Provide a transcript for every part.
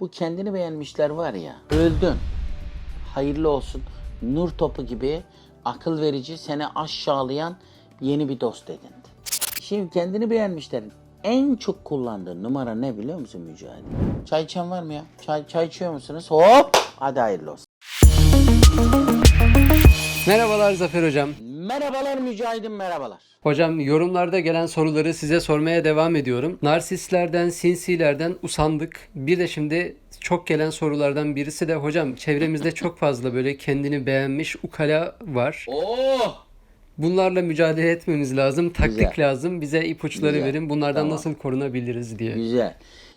Bu kendini beğenmişler var ya. Öldün. Hayırlı olsun. Nur topu gibi akıl verici, seni aşağılayan yeni bir dost edindi. Şimdi kendini beğenmişlerin en çok kullandığı numara ne biliyor musun Mücahit? Çay içen var mı ya? Çay, çay içiyor musunuz? Hop! Hadi hayırlı olsun. Merhabalar Zafer Hocam. Merhabalar Mücahit'im merhabalar. Hocam yorumlarda gelen soruları size sormaya devam ediyorum. Narsistlerden, sinsilerden usandık. Bir de şimdi çok gelen sorulardan birisi de hocam çevremizde çok fazla böyle kendini beğenmiş ukala var. Oo! Bunlarla mücadele etmemiz lazım. Taktik Güzel. lazım. Bize ipuçları Güzel. verin. Bunlardan Tamam. nasıl korunabiliriz diye. Güzel.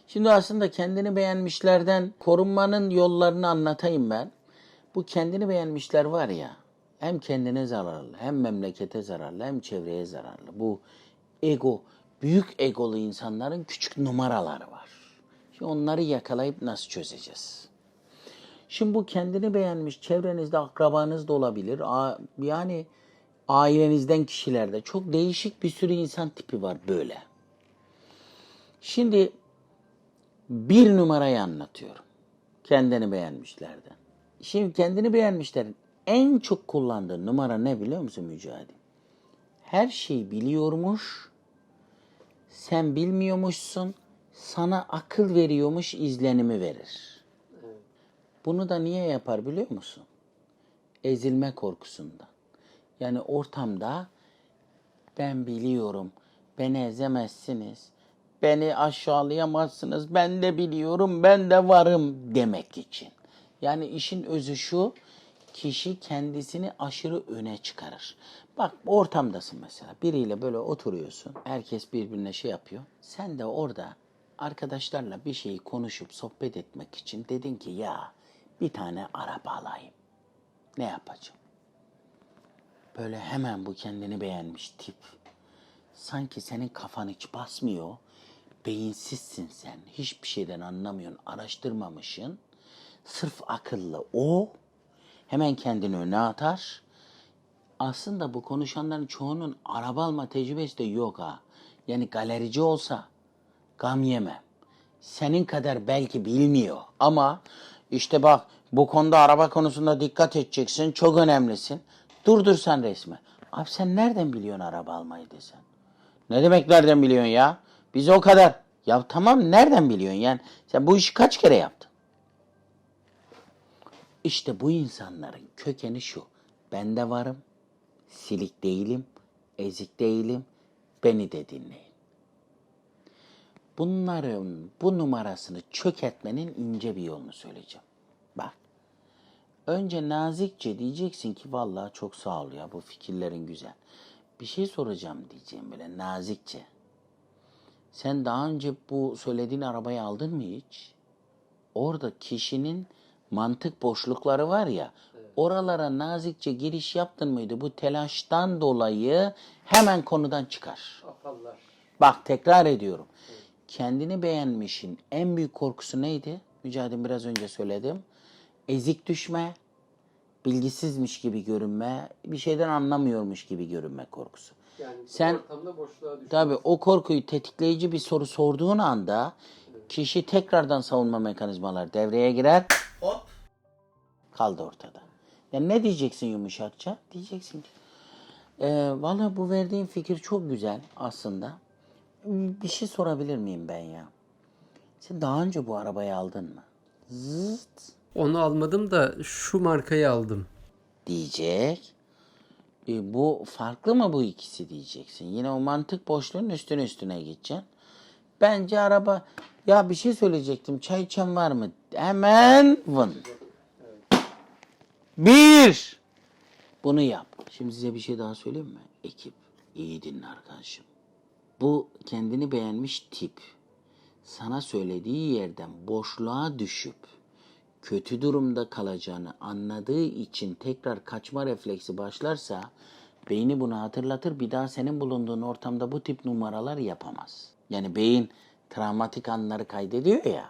Şimdi aslında kendini beğenmişlerden korunmanın yollarını anlatayım ben. Bu kendini beğenmişler var ya hem kendine zararlı hem memlekete zararlı hem çevreye zararlı. Bu ego, büyük egolu insanların küçük numaraları var. Şimdi onları yakalayıp nasıl çözeceğiz? Şimdi bu kendini beğenmiş çevrenizde akrabanız da olabilir. Yani ailenizden kişilerde çok değişik bir sürü insan tipi var böyle. Şimdi bir numarayı anlatıyorum. Kendini beğenmişlerden. Şimdi kendini beğenmişlerin en çok kullandığı numara ne biliyor musun Mücahit? Her şeyi biliyormuş, sen bilmiyormuşsun, sana akıl veriyormuş izlenimi verir. Bunu da niye yapar biliyor musun? Ezilme korkusundan. Yani ortamda ben biliyorum, beni ezemezsiniz, beni aşağılayamazsınız, ben de biliyorum, ben de varım demek için. Yani işin özü şu, kişi kendisini aşırı öne çıkarır. Bak ortamdasın mesela, biriyle böyle oturuyorsun, herkes birbirine şey yapıyor. Sen de orada arkadaşlarla bir şeyi konuşup sohbet etmek için dedin ki ya bir tane araba alayım. Ne yapacağım? Böyle hemen bu kendini beğenmiş tip. Sanki senin kafan hiç basmıyor. Beyinsizsin sen. Hiçbir şeyden anlamıyorsun. Araştırmamışsın. Sırf akıllı o. Hemen kendini öne atar. Aslında bu konuşanların çoğunun araba alma tecrübesi de yok ha. Yani galerici olsa gam yemem. Senin kadar belki bilmiyor ama işte bak bu konuda araba konusunda dikkat edeceksin. Çok önemlisin. Durdur sen resmi. Abi sen nereden biliyorsun araba almayı desen? Ne demek nereden biliyorsun ya? Biz o kadar. Ya tamam nereden biliyorsun yani? Sen bu işi kaç kere yaptın? İşte bu insanların kökeni şu. Ben de varım. Silik değilim. Ezik değilim. Beni de dinleyin. Bunların bu numarasını çökertmenin ince bir yolunu söyleyeceğim. Bak. Önce nazikçe diyeceksin ki vallahi çok sağ ol ya bu fikirlerin güzel. Bir şey soracağım diyeceğim böyle nazikçe. Sen daha önce bu söylediğin arabayı aldın mı hiç? Orada kişinin mantık boşlukları var ya. Oralara nazikçe giriş yaptın mıydı? Bu telaştan dolayı hemen konudan çıkar. Bak tekrar ediyorum. Kendini beğenmişin en büyük korkusu neydi? Mücadele biraz önce söyledim. Ezik düşme, bilgisizmiş gibi görünme, bir şeyden anlamıyormuş gibi görünme korkusu. Yani Sen- Tabii o korkuyu tetikleyici bir soru sorduğun anda kişi tekrardan savunma mekanizmaları devreye girer. Kaldı ortada. Yani ne diyeceksin yumuşakça? Diyeceksin ki "Ee, valla bu verdiğin fikir çok güzel aslında. Bir şey sorabilir miyim ben ya? Sen daha önce bu arabayı aldın mı? Zıt Onu almadım da şu markayı aldım. diyecek. E, bu farklı mı bu ikisi diyeceksin. Yine o mantık boşluğunun üstüne üstüne gideceksin. Bence araba ya bir şey söyleyecektim. Çay içen var mı? Hemen vın. Bir. Bunu yap. Şimdi size bir şey daha söyleyeyim mi? Ekip iyi dinle arkadaşım. Bu kendini beğenmiş tip sana söylediği yerden boşluğa düşüp kötü durumda kalacağını anladığı için tekrar kaçma refleksi başlarsa beyni bunu hatırlatır. Bir daha senin bulunduğun ortamda bu tip numaralar yapamaz. Yani beyin travmatik anları kaydediyor ya.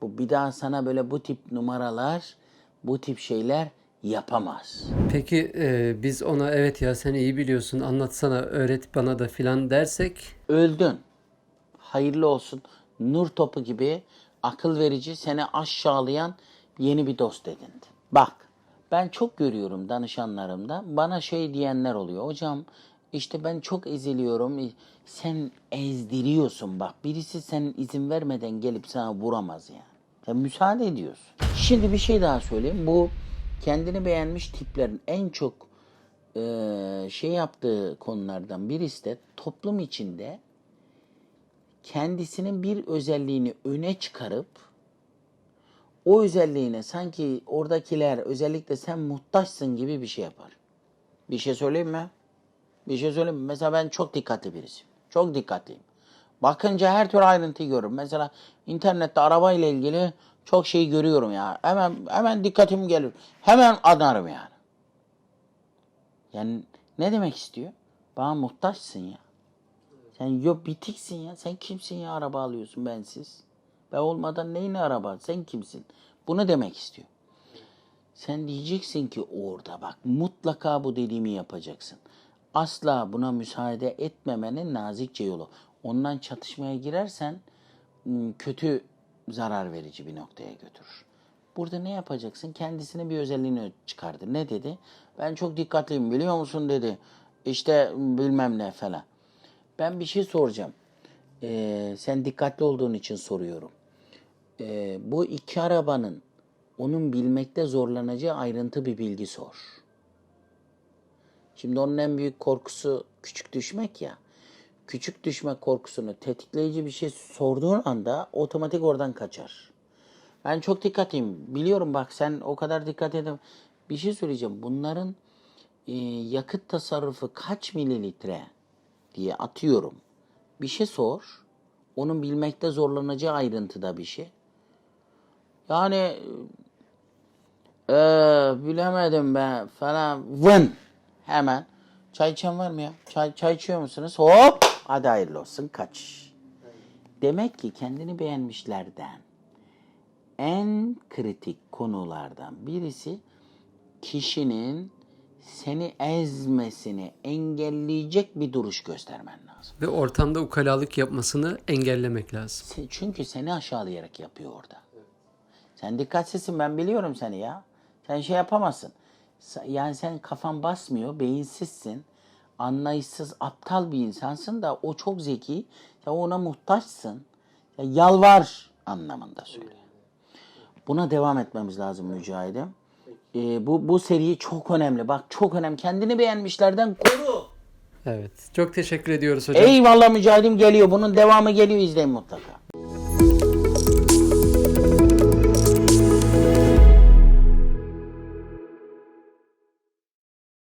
Bu bir daha sana böyle bu tip numaralar, bu tip şeyler yapamaz. Peki e, biz ona evet ya sen iyi biliyorsun anlatsana öğret bana da filan dersek Öldün. Hayırlı olsun. Nur topu gibi akıl verici, seni aşağılayan yeni bir dost edindi. Bak ben çok görüyorum danışanlarımda bana şey diyenler oluyor. Hocam işte ben çok eziliyorum. Sen ezdiriyorsun bak. Birisi senin izin vermeden gelip sana vuramaz yani. Sen müsaade ediyorsun. Şimdi bir şey daha söyleyeyim. Bu kendini beğenmiş tiplerin en çok eee, şey yaptığı konulardan birisi de toplum içinde kendisinin bir özelliğini öne çıkarıp o özelliğine sanki oradakiler özellikle sen muhtaçsın gibi bir şey yapar. Bir şey söyleyeyim mi? Bir şey söyleyeyim mi? Mesela ben çok dikkatli birisiyim. Çok dikkatliyim. Bakınca her türlü ayrıntıyı görürüm. Mesela internette araba ile ilgili çok şey görüyorum ya. Hemen hemen dikkatim gelir. Hemen anarım yani. Yani ne demek istiyor? Bana muhtaçsın ya. Sen yok bitiksin ya. Sen kimsin ya araba alıyorsun bensiz? Ben olmadan neyine araba? Sen kimsin? Bunu demek istiyor. Sen diyeceksin ki orada bak mutlaka bu dediğimi yapacaksın. Asla buna müsaade etmemenin nazikçe yolu. Ondan çatışmaya girersen m, kötü zarar verici bir noktaya götürür. Burada ne yapacaksın? Kendisine bir özelliğini çıkardı. Ne dedi? Ben çok dikkatliyim biliyor musun dedi. İşte bilmem ne falan. Ben bir şey soracağım. Ee, sen dikkatli olduğun için soruyorum. Ee, bu iki arabanın onun bilmekte zorlanacağı ayrıntı bir bilgi sor. Şimdi onun en büyük korkusu küçük düşmek ya. Küçük düşme korkusunu tetikleyici bir şey sorduğun anda otomatik oradan kaçar. Ben çok dikkatliyim. Biliyorum bak sen o kadar dikkat edin. Bir şey söyleyeceğim. Bunların e, yakıt tasarrufu kaç mililitre diye atıyorum. Bir şey sor. Onun bilmekte zorlanacağı ayrıntıda bir şey. Yani ee, bilemedim ben falan. Vın. Hemen. Çay içen var mı ya? Çay, çay içiyor musunuz? Hop. Hadi hayırlı olsun. Kaç. Demek ki kendini beğenmişlerden en kritik konulardan birisi kişinin seni ezmesini engelleyecek bir duruş göstermen lazım. Ve ortamda ukalalık yapmasını engellemek lazım. Se- Çünkü seni aşağılayarak yapıyor orada. Sen dikkatsizsin ben biliyorum seni ya. Sen şey yapamazsın. Sa- Yani sen kafan basmıyor, beyinsizsin. Anlayışsız, aptal bir insansın da o çok zeki. Sen ona muhtaçsın. Ya yalvar anlamında söylüyor. Buna devam etmemiz lazım Mücahit'im. Ee, bu, bu seri çok önemli. Bak çok önemli. Kendini beğenmişlerden koru. Evet. Çok teşekkür ediyoruz hocam. Eyvallah Mücahit'im geliyor. Bunun devamı geliyor. izleyin mutlaka.